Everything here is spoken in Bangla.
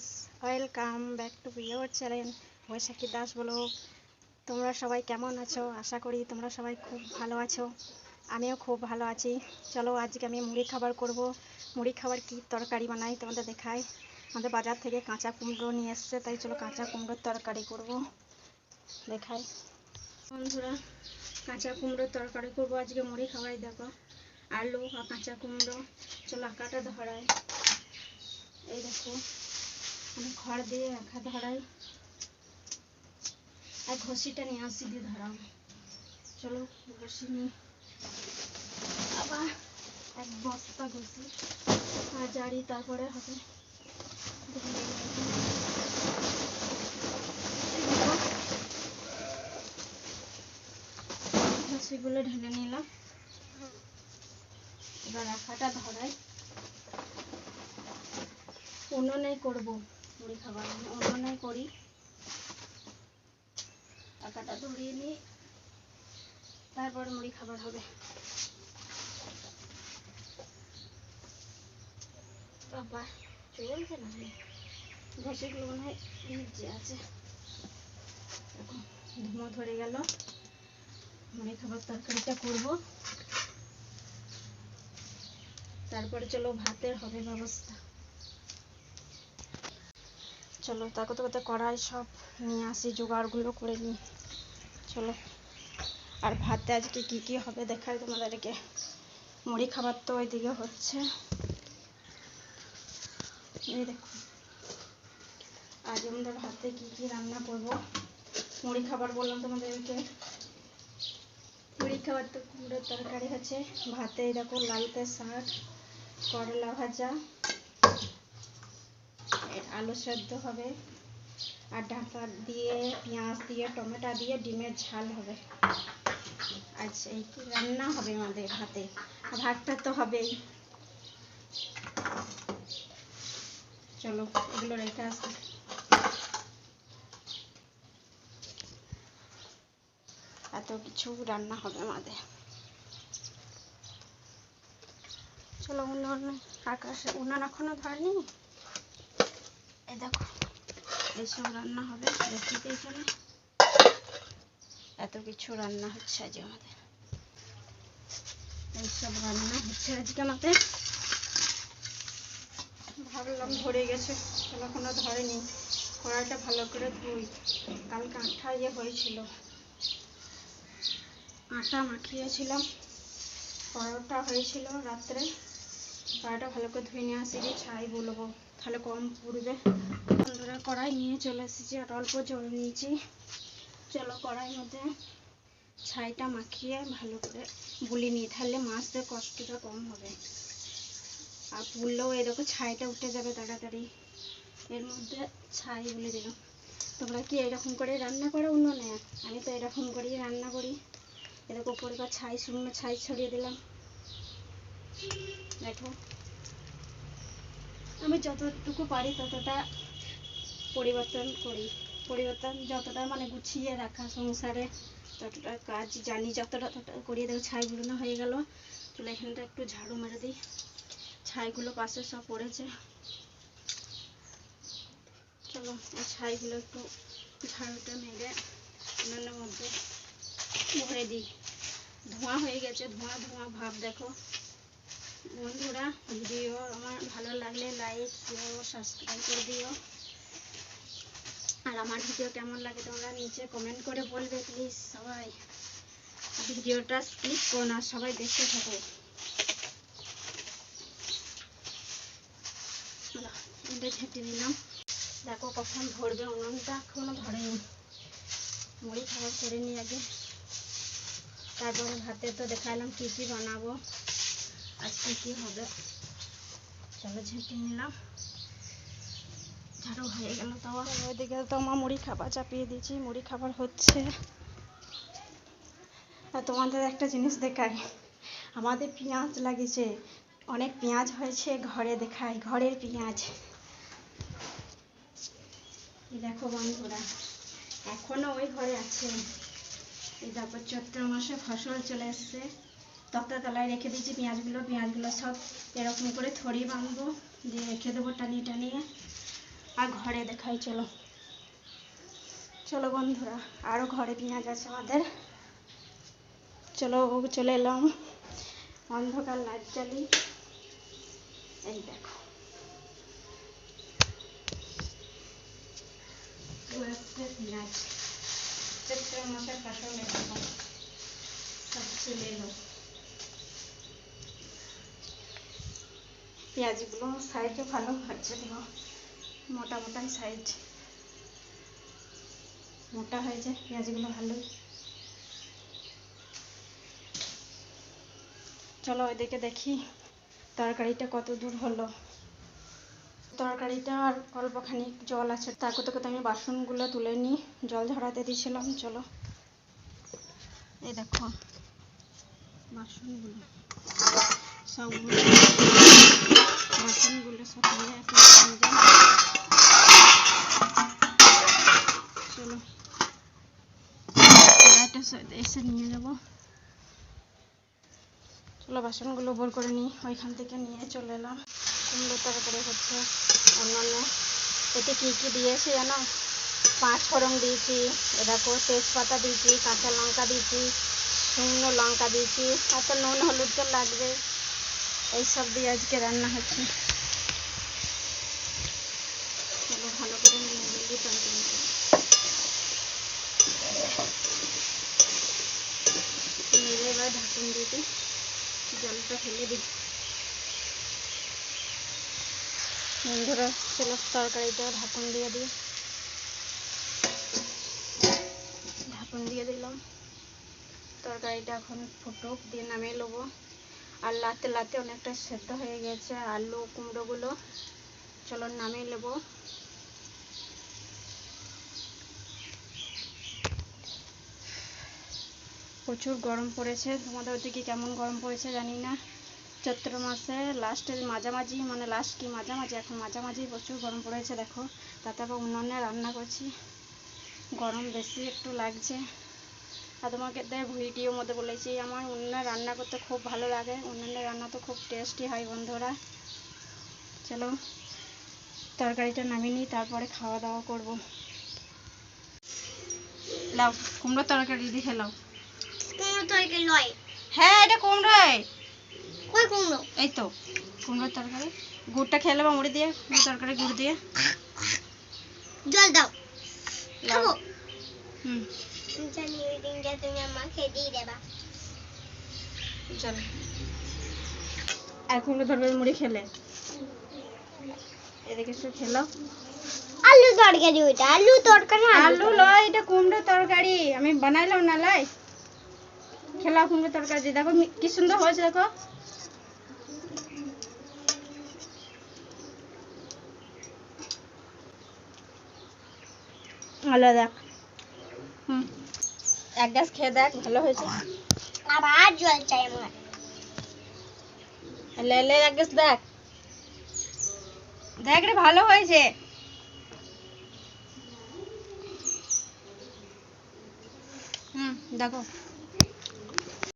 Guys welcome back to your channel Baishakhi Das বলো তোমরা সবাই কেমন আছো? আশা করি তোমরা সবাই খুব ভালো আছো। আমিও খুব ভালো আছি। চলো, আজকে আমি মুড়ি খাবার করব। মুড়ি খাবার কি তরকারি বানাই তোমাদের দেখাই। আমাদের বাজার থেকে কাঁচা কুমড়ো নিয়ে এসছে, তাই চলো কাঁচা কুমড়োর তরকারি করব। দেখাই। বন্ধুরা, কাঁচা কুমড়োর তরকারি করব আজকে মুড়ি খাবারই, দেখো। আলু কাঁচা কুমড়ো। চলো আঁকাটা ধরাই। এই দেখো। আমি খড় দিয়ে রাখা ধরাই। আর ঘষিটা নিয়ে আসি দিয়ে ধরাও। চলো, ঘষি নি আবার এক বস্তা ঘষি। আর জারি তারপরে হবে। ঘষিগুলো ঢেলে নিলাম। এবার রাখাটা ধরাই। উনুনে করব। মুড়ি খাবার আমি উনুনে করি। টাকাটা ধরিয়ে নিই, তারপর মুড়ি খাবার হবে। বাবা চলছে না মনে হয় আছে। ধুমো ধরে গেল। মুড়ি খাবার তরকারিটা করব। তারপরে চলো ভাতের হবে ব্যবস্থা। চলো তা করতে করতে কড়াই সব নিয়ে আসি, জোগাড়গুলো করে নিই। চলো। আর ভাতে আজকে কি কি হবে দেখাই তোমাদেরকে। মুড়ি খাবার তো ওইদিকে হচ্ছে। এই দেখো। আজ আমাদের ভাতে কি কি রান্না করব? মুড়ি খাবার বললাম তোমাদেরকে। মুড়ি খাবার তো কুমড়োর তরকারি হচ্ছে। ভাতে দেখো লালতে শাক, করলা ভাজা। আলু সেদ্ধ হবে। আর ঢাকা দিয়ে, পেঁয়াজ দিয়ে, টমেটো দিয়ে ডিমের ঝাল হবে। আচ্ছা এই রান্না হবে আমাদের ভাতে ভাতটা তো হবেই। চলো, এগুলো রেখে আসি। এত কিছু রান্না হবে আমাদের। চলো, উনুন, আকাশে, উনান এখনও ধরেনি? দেখো এইসব রান্না হবে দেখতে এখানে। এত কিছু রান্না হচ্ছে আমাদের। এইসব রান্না হচ্ছে আজকে আমাদের। ভাবলাম ধরে গেছে ধরেনি। কড়াইটা ভালো করে ধুই। কালকে আঠা ইয়ে হয়েছিল। আটা মাখিয়েছিলাম, পরোটা হয়েছিল রাত্রে। কড়াইটা ভালো করে ধুয়ে নিয়ে আসি গিয়ে ছাই বলব তাহলে কম পড়বে। কড়াই নিয়ে চলে এসেছি আর অল্প জল নিয়েছি। চলো কড়াইয়ের মধ্যে ছাইটা মাখিয়ে ভালো করে বুলি নিই। তাহলে মাছতে কষ্টটা কম হবে। আর পুড়লেও এই দেখো ছাইটা উঠে যাবে তাড়াতাড়ি। এর মধ্যে ছাই বলে দিলাম তোমরা কি এরকম করে রান্না করো উনুনে আমি তো এরকম করেই রান্না করি। এরকম উপরে ছাই শুকনো ছাই ছড়িয়ে দিলাম। দেখো। আমি যতটুকু পারি ততটা পরিবর্তন করি। পরিবর্তন যতটা মানে গুছিয়ে রাখা সংসারে, ততটা কাজ জানি যতটা ততটা করিয়ে দেবো। ছাইগুলো হয়ে গেল। চলো এখানটা একটু ঝাড়ু মেরে দিই। ছাইগুলো পাশে সব পড়েছে। চলো, এই ছাইগুলো একটু ঝাড়ুটা মেরে উনানের মধ্যে ভরে দিই। ধোঁয়া হয়ে গেছে, ধোঁয়া ধোঁয়া ভাব দেখো। বন্ধুরা ভিডিও আমার ভালো লাগলে লাইক দিও সাবস্ক্রাইব করে দিও। আর আমার ভিডিও কেমন লাগে তোমরা নিচে কমেন্ট করে বলবে প্লিজ সবাই। ভিডিওটা স্কিপ করো না, সবাই দেখতে থাকো। ঝেঁটে নিলাম। দেখো কখন ধরবে উনুনটা, এখনও ধরেনি। মুড়ি খাবার করে নিই আগে। তারপরে ভাতে তো দেখালাম কি কি বানাবো। আজকে কি হবে? চলো ঝেঁটে নিলাম। ঝাড়ু হয়ে গেল তাও ওইদিকে তো আমার মুড়ি খাবার চাপিয়ে দিয়েছি, মুড়ি খাবার হচ্ছে। তোমাদের একটা জিনিস দেখাই। আমাদের পেঁয়াজ লাগিয়েছে। অনেক পেঁয়াজ হয়েছে ঘরে দেখাই, ঘরের পেঁয়াজ। দেখো বন্ধুরা, এখনও ওই ঘরে আছে। এই দেখো চৈত্র মাসে ফসল চলে এসছে। তক্তা তলায় রেখে দিয়েছি, পেঁয়াজগুলো পেঁয়াজগুলো সব এরকম করে থরি বাঁধবো, দিয়ে রেখে দেবো টানিয়ে টানিয়ে। আর ঘরে দেখাই, চলো। চলো বন্ধুরা আরও ঘরে পেঁয়াজ আছে আমাদের। চলো, চলে এলাম। অন্ধকার লাইট জ্বালি। এই দেখো। পেঁয়াজ। চৈত্র মাসের ফসল সব চলে এলো। পেঁয়াজগুলো সাইজও ভালো হচ্ছে দেখো মোটা মোটাই সাইজ। মোটা হয়েছে পেঁয়াজগুলো ভালোই। চলো ওইদিকে দেখি তরকারিটা কত দূর হলো। তরকারিটা আর অল্পখানি জল আছে, তার করতে করতে আমি বাসনগুলো তুলে নিই। জল ঝরাতে দিয়েছিলাম চলো। এই দেখো, বাসনগুলো। সবগুলো বাসনগুলো সব নিয়ে যাই। চলো। এসে নিয়ে যাব। চলো, বাসনগুলো বোর করে নিই। ওইখান থেকে নিয়ে চলে এলাম। কুমড়ো তরকারি হচ্ছে অন্যান্য। এতে কী কী দিয়েছি জানো? পাঁচ ফোড়ন দিয়েছি, এ দেখো, তেজপাতা দিয়েছি, কাঁচা লঙ্কা দিয়েছি, শুকনো লঙ্কা দিয়েছি, আর তো নুন, হলুদ তো লাগবে এইসব দিয়ে আজকে রান্না হচ্ছে। চলো ভালো করে নিয়ে নেড়ে এবার ঢাকুন দিই, জলটা ফেলে দিই। বন্ধুরা চলো তরকারিটা ঢাকুন দিয়ে দিই। ঢাকুন দিয়ে দিলাম। তরকারিটা এখন ফুটুক, দিয়ে নামিয়ে নেব। আর লাতে লাতে অনেকটা সেদ্ধ হয়ে গেছে, আলু, কুমড়োগুলো চলো নামিয়ে নেব। প্রচুর গরম পড়েছে, তোমাদের ওদিকে কেমন গরম পড়েছে জানি না। চৈত্র মাসে লাস্টের মাঝামাঝি মানে লাস্ট কি মাঝামাঝি, এখন মাঝামাঝি প্রচুর গরম পড়েছে দেখো। তাতে আবার উনুনে রান্না করছি, গরম বেশি একটু লাগছে। আর তোমাকে তো ভিডিওর মধ্যে বলেছি আমার উনুনে রান্না করতে খুব ভালো লাগে। উনুনে রান্না তো খুব টেস্টি হয় বন্ধুরা। চলো তরকারিটা নামিয়ে নিই তারপরে খাওয়া দাওয়া করব। লাও কুমড়ো তরকারি দিয়ে লাও। কুমড়ো তরকারি নয়। হ্যাঁ এটা কুমড়োই কই কুমড়ো? এই তো কুমড়োর তরকারি। গুড়টা খেয়ে নেব মুড়ি দিয়ে কুমড়ো তরকারি গুড় দিয়ে। জল দাও। খাব? জানি ওই দিনটা তুমি আমাকে দিয়ে দেবা চলো আর কুমড়ো তরকারি মুড়ি খেলে। এদিকে খেলো। আলু তরকারি ওইটা আলু তরকারি আলু লয় এটা কুমড়ো তরকারি। আমি বানাইলাম না লাই খেলা কুমড়ো তরকারি। দিয়ে দেখো কি সুন্দর হয়েছে দেখো। হুম এক গ্লাস খেয়ে দেখ ভালো হয়েছে। আবার জল চাই আমার। লে লে এক গ্লাস দেখ। দেখ রে ভালো হয়েছে। হুম দেখো।